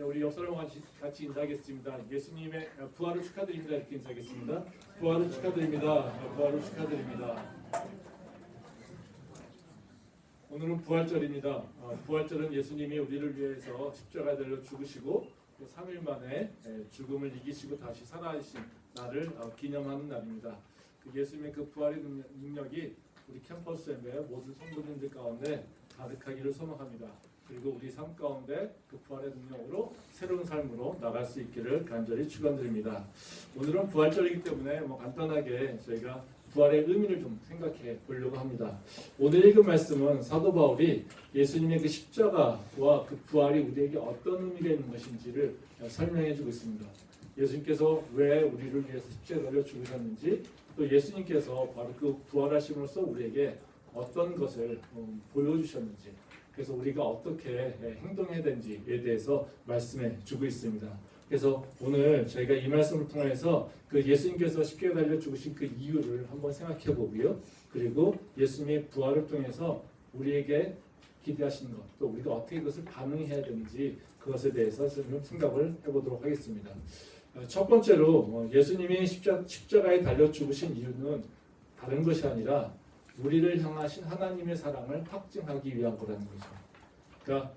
네, 우리 옆 사람과 같이, 인사하겠습니다. 예수님의 부활을 축하드립니다. 이렇게 인사하겠습니다. 부활을 축하드립니다. 네, 부활을 축하드립니다. 오늘은 부활절입니다. 어, 부활절은 예수님이 우리를 위해서 십자가에 달려 죽으시고 또 3일 만에 예, 죽음을 이기시고 다시 살아계신 날을 어, 기념하는 날입니다. 그 예수님의 그 부활의 능력- 능력이 우리 캠퍼스 엠의 모든 성도님들 가운데 가득하기를 소망합니다. 그리고 우리 삶 가운데 그 부활의 능력으로 새로운 삶으로 나갈 수 있기를 간절히 축원드립니다. 오늘은 부활절이기 때문에 뭐 간단하게 저희가 부활의 의미를 좀 생각해 보려고 합니다. 오늘 읽은 말씀은 사도 바울이 예수님의 그 십자가와 그 부활이 우리에게 어떤 의미가 있는 것인지를 설명해 주고 있습니다. 예수님께서 왜 우리를 위해서 십자가에 죽으셨는지 또 예수님께서 바로 그 부활하심으로써 우리에게 어떤 것을 음, 보여주셨는지 그래서 우리가 어떻게 행동해야 되는지에 대해서 말씀해 주고 있습니다. 그래서 오늘 저희가 이 말씀을 통해서 그 예수님께서 십자가에 달려 죽으신 그 이유를 한번 생각해 보고요. 그리고 예수님의 부활을 통해서 우리에게 기대하시는 것, 또 우리가 어떻게 그것을 반응해야 되는지 그것에 대해서 좀 생각을 해보도록 하겠습니다. 어, 첫 번째로 어, 예수님이 십자, 십자가에 달려 죽으신 이유는 다른 것이 아니라 우리를 향하신 하나님의 사랑을 확증하기 위한 거라는 거죠. 그러니까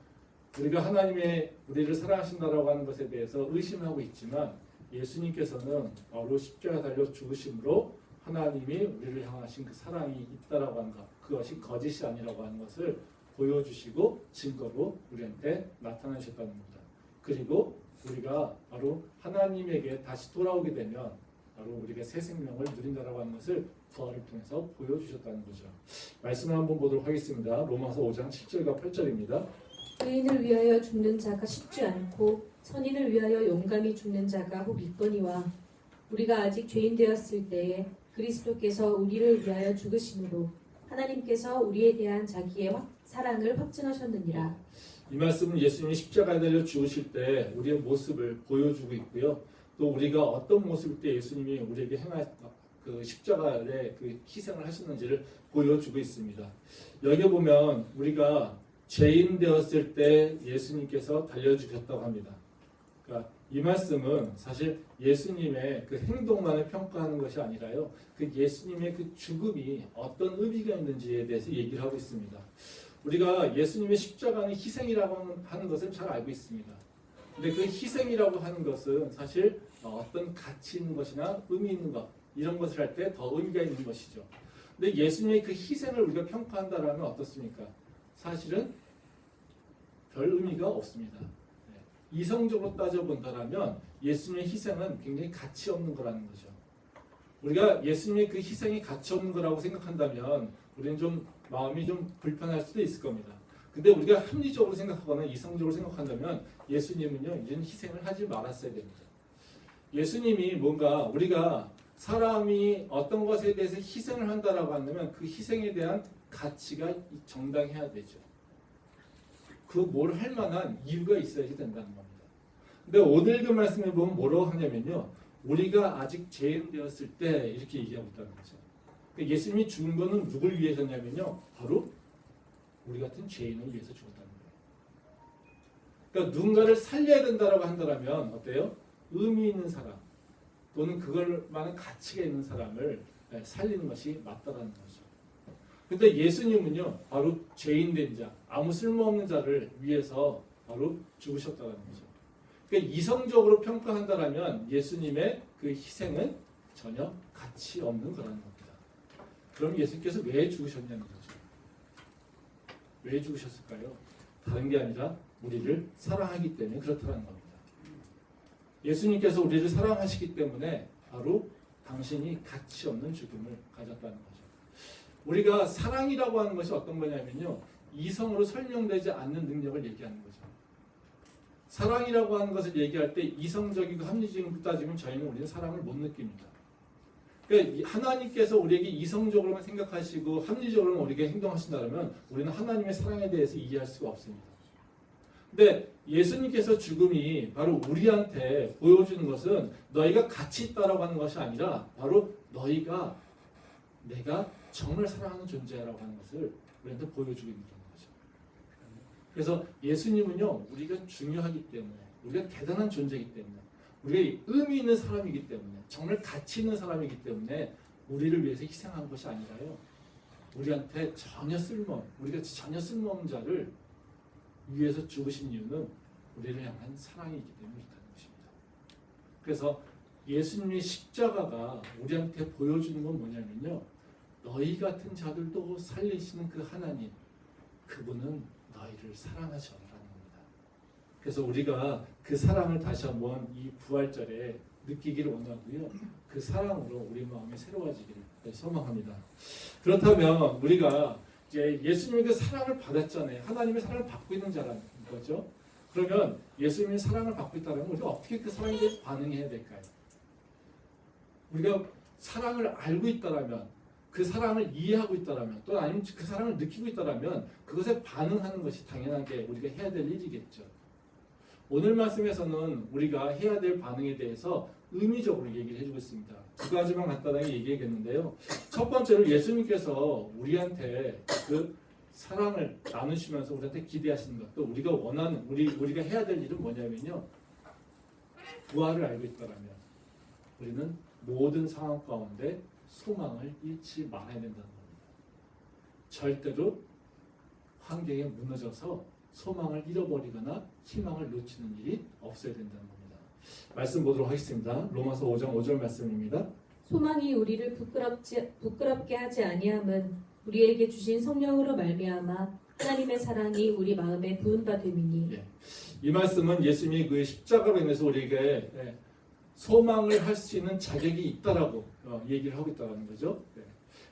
우리가 하나님의 우리를 사랑하신다라고 하는 것에 대해서 의심하고 있지만 예수님께서는 바로 십자가에 달려 죽으심으로 하나님이 우리를 향하신 그 사랑이 있다라고 하는 것, 그것이 거짓이 아니라고 하는 것을 보여주시고 증거로 우리한테 나타나셨다는 겁니다. 그리고 우리가 바로 하나님에게 다시 돌아오게 되면 바로 우리가 새 생명을 누린다라고 하는 것을 부활을 통해서 보여주셨다는 거죠. 말씀을 한번 보도록 하겠습니다. 로마서 5장 7절과 8절입니다. 의인을 위하여 죽는 자가 쉽지 않고 선인을 위하여 용감히 죽는 자가 혹 있거니와 우리가 아직 죄인 되었을 때에 그리스도께서 우리를 위하여 죽으심으로 하나님께서 우리에 대한 자기의 확- 사랑을 확증하셨느니라. 이 말씀은 예수님이 십자가에 달려 죽으실 때 우리의 모습을 보여주고 있고요. 또 우리가 어떤 모습일 때 예수님이 우리에게 행하 그 십자가의 그 희생을 하셨는지를 보여주고 있습니다. 여기 보면 우리가 죄인 되었을 때 예수님께서 달려 죽셨다고 합니다. 그러니까 이 말씀은 사실 예수님의 그 행동만을 평가하는 것이 아니라요. 그 예수님의 그 죽음이 어떤 의미가 있는지에 대해서 얘기를 하고 있습니다. 우리가 예수님의 십자가는 희생이라고 하는 것을 잘 알고 있습니다. 근데 그 희생이라고 하는 것은 사실 어떤 가치 있는 것이나 의미 있는 것 이런 것을 할 때 더 의미가 있는 것이죠. 근데 예수님의 그 희생을 우리가 평가한다라면 어떻습니까? 사실은 별 의미가 없습니다. 네. 이성적으로 따져본다라면 예수님의 희생은 굉장히 가치 없는 거라는 거죠. 우리가 예수님의 그 희생이 가치 없는 거라고 생각한다면 우리는 좀 마음이 좀 불편할 수도 있을 겁니다. 근데 우리가 합리적으로 생각하거나 이성적으로 생각한다면 예수님은요 이런 희생을 하지 말았어야 됩니다. 예수님이 뭔가 우리가 사람이 어떤 것에 대해서 희생을 한다라고 한다면 그 희생에 대한 가치가 정당해야 되죠. 그 뭘 할 만한 이유가 있어야지 된다는 겁니다. 근데 오늘 그 말씀에 보면 뭐라고 하냐면요. 우리가 아직 죄인 되었을 때 이렇게 얘기하고 있다는 거죠. 그러니까 예수님이 죽은 거는 누굴 위해서냐면요. 바로 우리 같은 죄인을 위해서 죽었다는 거예요. 그러니까 누군가를 살려야 된다라고 한다면 어때요? 의미 있는 사람 또는 그걸만한 가치가 있는 사람을 예, 살리는 것이 맞다라는 거죠. 근데 예수님은요, 바로 죄인 된 자, 아무 쓸모없는 자를 위해서 바로 죽으셨다는 거죠. 그러니까 이성적으로 평가한다라면 예수님의 그 희생은 전혀 가치 없는 거라는 겁니다. 그럼 예수님께서 왜 죽으셨냐는 거죠. 왜 죽으셨을까요? 다른 게 아니라 우리를 사랑하기 때문에 그렇다는 겁니다. 예수님께서 우리를 사랑하시기 때문에 바로 당신이 가치 없는 죽음을 가졌다는 거죠. 우리가 사랑이라고 하는 것이 어떤 거냐면요. 이성으로 설명되지 않는 능력을 얘기하는 거죠. 사랑이라고 하는 것을 얘기할 때 이성적이고 합리적인 따지면 저희는 우리는 사랑을 못 느낍니다. 그러니까 이 하나님께서 우리에게 이성적으로만 생각하시고 합리적으로만 우리에게 행동하신다면 우리는 하나님의 사랑에 대해서 이해할 수가 없습니다. 근데 예수님께서 죽음이 바로 우리한테 보여주는 것은 너희가 가치 있다라고 하는 것이 아니라 바로 너희가 내가 정말 사랑하는 존재라고 하는 것을 우리한테 보여주고 있는 거죠. 그래서 예수님은요 우리가 중요하기 때문에 우리가 대단한 존재이기 때문에 우리가 의미 있는 사람이기 때문에 정말 가치 있는 사람이기 때문에 우리를 위해서 희생한 것이 아니라요 우리한테 전혀 쓸모 우리가 전혀 쓸모없는 자를 위해서 죽으신 이유는 우리를 향한 사랑이기 그렇다는 것입니다. 그래서 예수님의 십자가가 우리한테 보여주는 건 뭐냐면요 너희 같은 자들도 살리시는 그 하나님 그분은 너희를 사랑하셔라는 겁니다. 그래서 우리가 그 사랑을 다시 한번 이 부활절에 느끼기를 원하고요. 그 사랑으로 우리 마음이 새로워지기를 소망합니다. 그렇다면 우리가 이제 예수님의 그 사랑을 받았잖아요. 하나님의 사랑을 받고 있는 자라는 거죠. 그러면 예수님의 사랑을 받고 있다면 우리가 어떻게 그 사랑에 대해서 반응해야 될까요? 우리가 사랑을 알고 있다라면 그 사랑을 이해하고 있다라면 또 아니면 그 사랑을 느끼고 있다라면 그것에 반응하는 것이 당연하게 우리가 해야 될 일이겠죠. 오늘 말씀에서는 우리가 해야 될 반응에 대해서 의미적으로 얘기를 해주고 있습니다. 두 가지만 간단하게 얘기하겠는데요. 첫 번째로 예수님께서 우리한테 그 사랑을 나누시면서 우리한테 기대하시는 것, 또 우리가 원하는 우리 우리가 해야 될 일은 뭐냐면요. 부활을 알고 있다라면 우리는 모든 상황 가운데 소망을 잃지 말아야 된다는 겁니다. 절대로 환경에 무너져서 소망을 잃어버리거나 희망을 놓치는 일이 없어야 된다는 겁니다. 말씀 보도록 하겠습니다. 로마서 5장 5절 말씀입니다. 소망이 우리를 부끄럽지 부끄럽게 하지 아니함은 우리에게 주신 성령으로 말미암아 하나님의 사랑이 우리 마음에 부은 바 됨이니 예. 이 말씀은 예수님이 그 십자가로 인해서 우리에게 예, 소망을 할 수 있는 자격이 있다라고 어, 얘기를 하고 있다는 거죠. 예.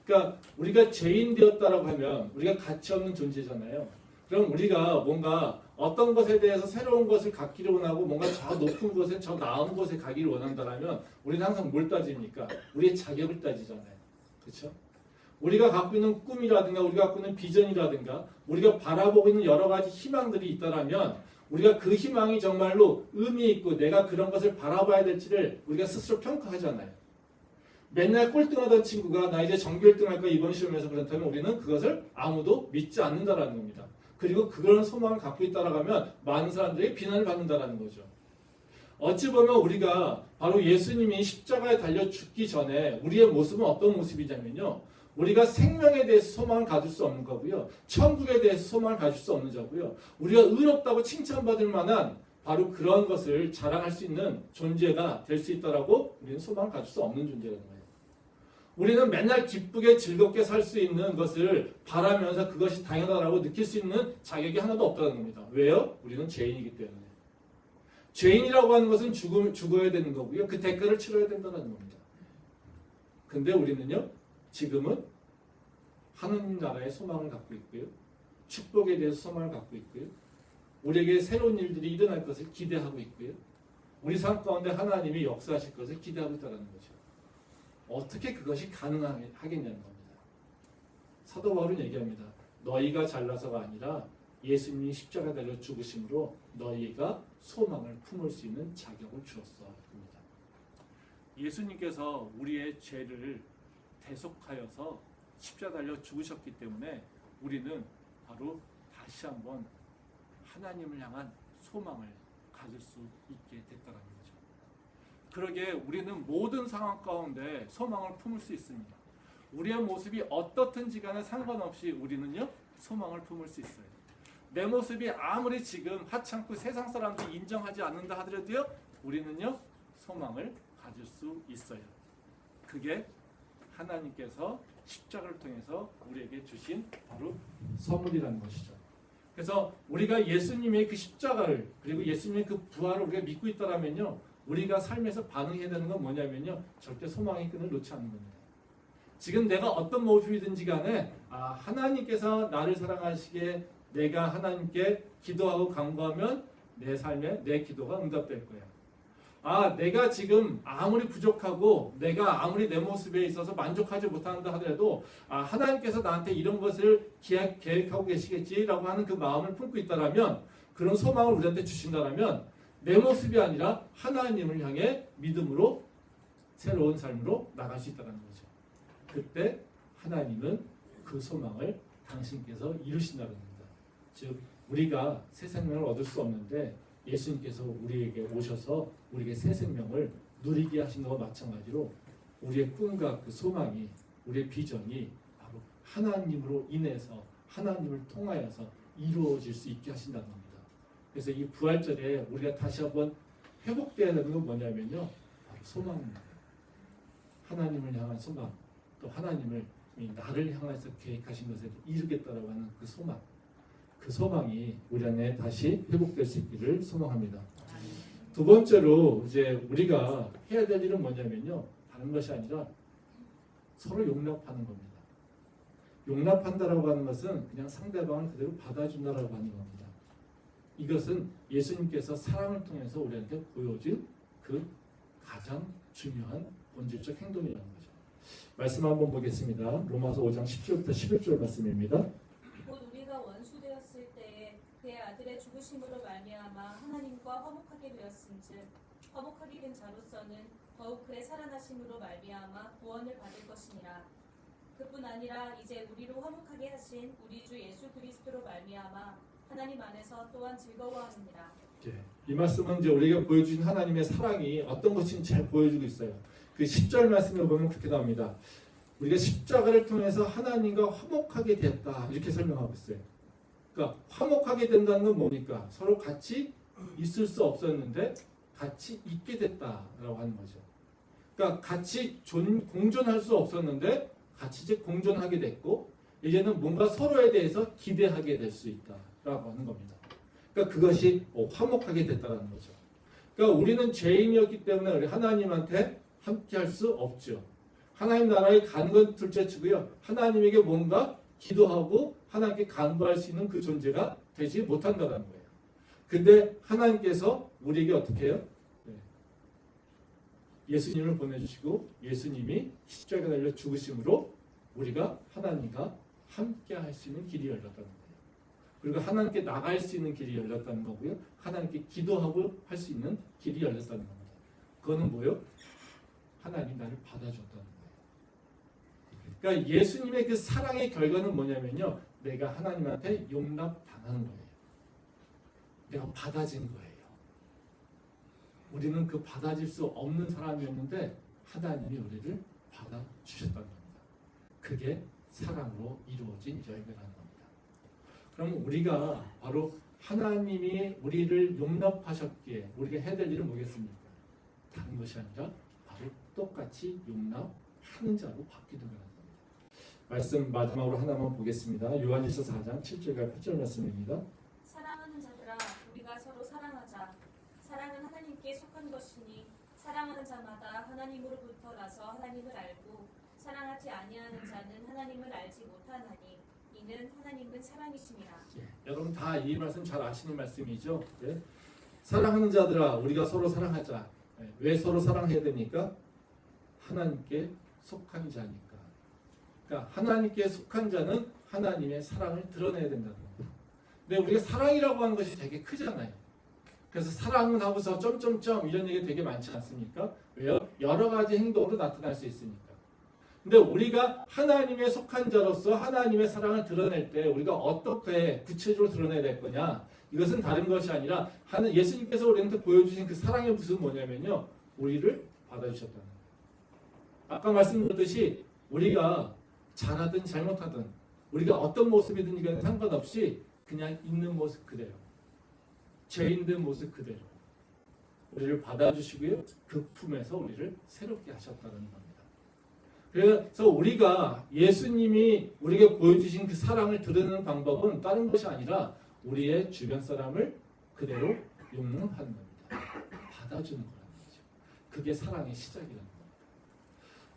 그러니까 우리가 죄인 되었다라고 하면 우리가 가치 없는 존재잖아요. 그럼 우리가 뭔가 어떤 것에 대해서 새로운 것을 갖기를 원하고 뭔가 저 높은 곳에 저 나은 곳에 가기를 원한다라면 우리는 항상 뭘 따집니까? 우리의 자격을 따지잖아요. 그렇죠? 우리가 갖고 있는 꿈이라든가 우리가 갖고 있는 비전이라든가 우리가 바라보고 있는 여러 가지 희망들이 있다라면 우리가 그 희망이 정말로 의미 있고 내가 그런 것을 바라봐야 될지를 우리가 스스로 평가하잖아요. 맨날 꼴등하던 친구가 나 이제 정규 1등 할 거야 이번 시험에서 그렇다면 우리는 그것을 아무도 믿지 않는다라는 겁니다. 그리고 그런 소망을 갖고 있다라고 하면 많은 사람들이 비난을 받는다라는 거죠. 어찌 보면 우리가 바로 예수님이 십자가에 달려 죽기 전에 우리의 모습은 어떤 모습이냐면요. 우리가 생명에 대해서 소망을 가질 수 없는 거고요. 천국에 대해서 소망을 가질 수 없는 자고요. 우리가 의롭다고 칭찬받을 만한 바로 그런 것을 자랑할 수 있는 존재가 될 수 있다라고 우리는 소망을 가질 수 없는 존재라는 거예요. 우리는 맨날 기쁘게 즐겁게 살 수 있는 것을 바라면서 그것이 당연하다고 느낄 수 있는 자격이 하나도 없다는 겁니다. 왜요? 우리는 죄인이기 때문에. 죄인이라고 하는 것은 죽음, 죽어야 되는 거고요. 그 대가를 치러야 된다는 겁니다. 근데 우리는요, 지금은 하나님 나라의 소망을 갖고 있고요. 축복에 대해서 소망을 갖고 있고요. 우리에게 새로운 일들이 일어날 것을 기대하고 있고요. 우리 삶 가운데 하나님이 역사하실 것을 기대하고 있다는 거죠. 어떻게 그것이 가능하겠냐는 겁니다. 사도 바울은 얘기합니다. 너희가 잘나서가 아니라 예수님이 십자가 달려 죽으심으로 너희가 소망을 품을 수 있는 자격을 주었어. 입니다. 예수님께서 우리의 죄를 대속하여서 십자가 달려 죽으셨기 때문에 우리는 바로 다시 한번 하나님을 향한 소망을 가질 수 있게 거죠. 그러게 우리는 모든 상황 가운데 소망을 품을 수 있습니다. 우리의 모습이 어떻든지 간에 상관없이 우리는요 소망을 품을 수 있어요. 내 모습이 아무리 지금 하찮고 세상 사람들이 인정하지 않는다 하더라도요 우리는요 소망을 가질 수 있어요. 그게 하나님께서 십자가를 통해서 우리에게 주신 바로 선물이라는 것이죠. 그래서 우리가 예수님의 그 십자가를 그리고 예수님의 그 부활을 우리가 믿고 있다라면요 우리가 삶에서 반응해야 되는 건 뭐냐면요 절대 소망의 끈을 놓지 않는 겁니다. 지금 내가 어떤 모습이든지 간에 아 하나님께서 나를 사랑하시기에 내가 하나님께 기도하고 간구하면 내 삶에 내 기도가 응답될 거야. 아, 내가 지금 아무리 부족하고 내가 아무리 내 모습에 있어서 만족하지 못한다 하더라도 아, 하나님께서 나한테 이런 것을 계획, 계획하고 계시겠지라고 하는 그 마음을 품고 있다라면 그런 소망을 우리한테 주신다라면 내 모습이 아니라 하나님을 향해 믿음으로 새로운 삶으로 나갈 수 있다는 거죠. 그때 하나님은 그 소망을 당신께서 이루신다는 겁니다. 즉 우리가 새 생명을 얻을 수 없는데 예수님께서 우리에게 오셔서 우리에게 새 생명을 누리게 하신 것과 마찬가지로 우리의 꿈과 그 소망이 우리의 비전이 바로 하나님으로 인해서 하나님을 통하여서 이루어질 수 있게 하신다는 겁니다. 그래서 이 부활절에 우리가 다시 한번 회복돼야 되는 건 뭐냐면요. 바로 소망입니다. 하나님을 향한 소망, 또 하나님을 이 나를 향해서 계획하신 것을 이루겠다라고 하는 그 소망, 그 소망이 우리 안에 다시 회복될 수 있기를 소망합니다. 두 번째로 이제 우리가 해야 될 일은 뭐냐면요. 다른 것이 아니라 서로 용납하는 겁니다. 용납한다라고 하는 것은 그냥 상대방을 그대로 받아준다라고 하는 겁니다. 이것은 예수님께서 사랑을 통해서 우리한테 보여준 그 가장 중요한 본질적 행동이라는 거죠. 말씀 한번 보겠습니다. 로마서 5장 10절부터 11절 말씀입니다. 곧 우리가 원수 되었을 때에 그의 아들의 죽으심으로 말미암아 하나님과 화목하게 되었은즉 화목하게 된 자로서는 더욱 그의 살아나심으로 말미암아 구원을 받을 것이니라 그뿐 아니라 이제 우리로 화목하게 하신 우리 주 예수 그리스도로 말미암아 하나님 안에서 또한 즐거워하느니라 예, 이 말씀은 이제 우리가 보여주신 하나님의 사랑이 어떤 것인지 잘 보여주고 있어요. 그 10절 말씀을 보면 그렇게 나옵니다. 우리가 십자가를 통해서 하나님과 화목하게 되었다. 이렇게 설명하고 있어요. 그러니까 화목하게 된다는 건 뭡니까? 서로 같이 있을 수 없었는데 같이 있게 됐다라고 하는 거죠. 그러니까 같이 존, 공존할 수 없었는데 같이 이제 공존하게 됐고 이제는 뭔가 서로에 대해서 기대하게 될 수 있다 라고 하는 겁니다. 그러니까 그것이 어, 화목하게 됐다는 거죠. 그러니까 우리는 죄인이었기 때문에 우리 하나님한테 함께 할 수 없죠. 하나님 나라에 가는 건 둘째치고요. 하나님에게 뭔가 기도하고 하나님께 간구할 수 있는 그 존재가 되지 못한다는 거예요. 근데 하나님께서 우리에게 어떻게 해요? 네. 예수님을 보내주시고 예수님이 십자가에 달려 죽으심으로 우리가 하나님과 함께 할 수 있는 길이 열렸다는 거예요. 그리고 하나님께 나갈 수 있는 길이 열렸다는 거고요. 하나님께 기도하고 할 수 있는 길이 열렸다는 겁니다. 그거는 뭐요? 하나님 나를 받아줬다는 거예요. 그러니까 예수님의 그 사랑의 결과는 뭐냐면요. 내가 하나님한테 용납당하는 거예요. 내가 받아진 거예요. 우리는 그 받아질 수 없는 사람이었는데 하나님이 우리를 받아주셨다는 겁니다. 그게 사랑으로 이루어진 열매라는 겁니다. 그럼 우리가 바로 하나님이 우리를 용납하셨기에 우리가 해야 될 일은 뭐겠습니까? 다른 것이 아니라 바로 똑같이 용납하는 자로 바뀌는 거라는 겁니다. 말씀 마지막으로 하나만 보겠습니다. 요한일서 4장 7절과 8절 말씀입니다. 사랑하는 자들아 우리가 서로 사랑하자 사랑은 하나님께 속한 것이니 사랑하는 자마다 하나님으로부터 나서 하나님을 알고 사랑하지 아니하는 자는 하나님을 알지 못하나니 이는 하나님은 사랑이심이라 예, 여러분 다 이 말씀 잘 아시는 말씀이죠. 예? 사랑하는 자들아, 우리가 서로 사랑하자. 예, 왜 서로 사랑해야 됩니까? 하나님께 속한 자니까. 그러니까 하나님께 속한 자는 하나님의 사랑을 드러내야 된다는 겁니다. 근데 우리가 사랑이라고 하는 것이 되게 크잖아요. 그래서 사랑은 하고서 점점점 이런 얘기 되게 많지 않습니까? 왜요? 여러 가지 행동으로 나타날 수 있으니까. 근데 우리가 하나님의 속한 자로서 하나님의 사랑을 드러낼 때 우리가 어떻게 구체적으로 드러내야 될 거냐? 이것은 다른 것이 아니라 하는 예수님께서 우리한테 보여주신 그 사랑의 모습은 뭐냐면요, 우리를 받아주셨다는 거예요. 아까 말씀드렸듯이 우리가 잘하든 잘못하든 우리가 어떤 모습이든 이건 상관없이 그냥 있는 모습 그대로 죄인된 모습 그대로 우리를 받아주시고요 그 품에서 우리를 새롭게 하셨다는 겁니다. 그래서 우리가 예수님이 우리에게 보여주신 그 사랑을 드러내는 방법은 다른 것이 아니라 우리의 주변 사람을 그대로 용납하는 겁니다. 받아주는 거라는 거죠. 그게 사랑의 시작이라는 겁니다.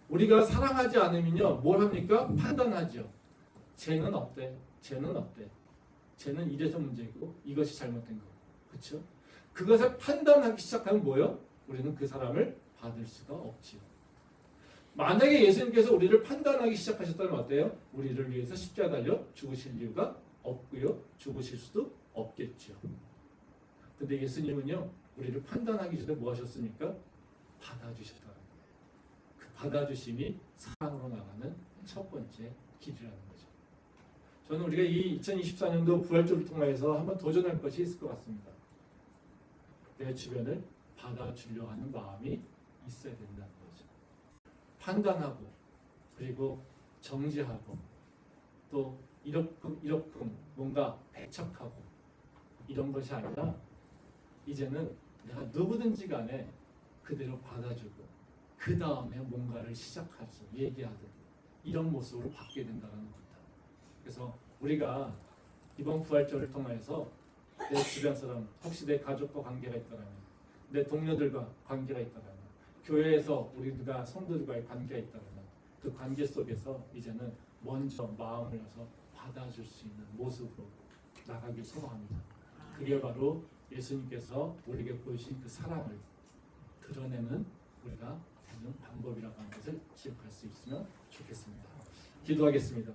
우리가 사랑하지 않으면요, 뭘 합니까? 판단하죠. 쟤는 어때? 쟤는 어때? 쟤는 이래서 문제고 이것이 잘못된 거. 그렇죠? 그것을 판단하기 시작하면 뭐요? 우리는 그 사람을 받을 수가 없지요. 만약에 예수님께서 우리를 판단하기 시작하셨다면 어때요? 우리를 위해서 십자가 달려 죽으실 이유가 없고요. 죽으실 수도 없겠죠. 근데 예수님은요, 우리를 판단하기 전에 뭐 하셨습니까? 받아주셨다는 거예요. 그 받아주심이 사랑으로 나가는 첫 번째 길이라는 거죠. 저는 우리가 이 2024년도 부활절을 통해서 한번 도전할 것이 있을 것 같습니다. 내 주변을 받아주려 하는 마음이 있어야 된다는 거죠. 판단하고 그리고 정지하고 또 이렇금 이렇금 뭔가 배척하고 이런 것이 아니라 이제는 내가 누구든지 간에 그대로 받아주고 그 다음에 뭔가를 시작하지 얘기하든 이런 모습으로 바뀌게 된다는 겁니다. 그래서 우리가 이번 부활절을 통해서 내 주변 사람 혹시 내 가족과 관계가 있다면 내 동료들과 관계가 있다면 교회에서 우리가 성도들과의 관계가 있다면 그 관계 속에서 이제는 먼저 마음을 열어서 받아줄 수 있는 모습으로 나가길 소망합니다. 그게 바로 예수님께서 우리에게 보여주신 그 사랑을 드러내는 우리가 되는 방법이라고 하는 것을 기억할 수 있으면 좋겠습니다. 기도하겠습니다.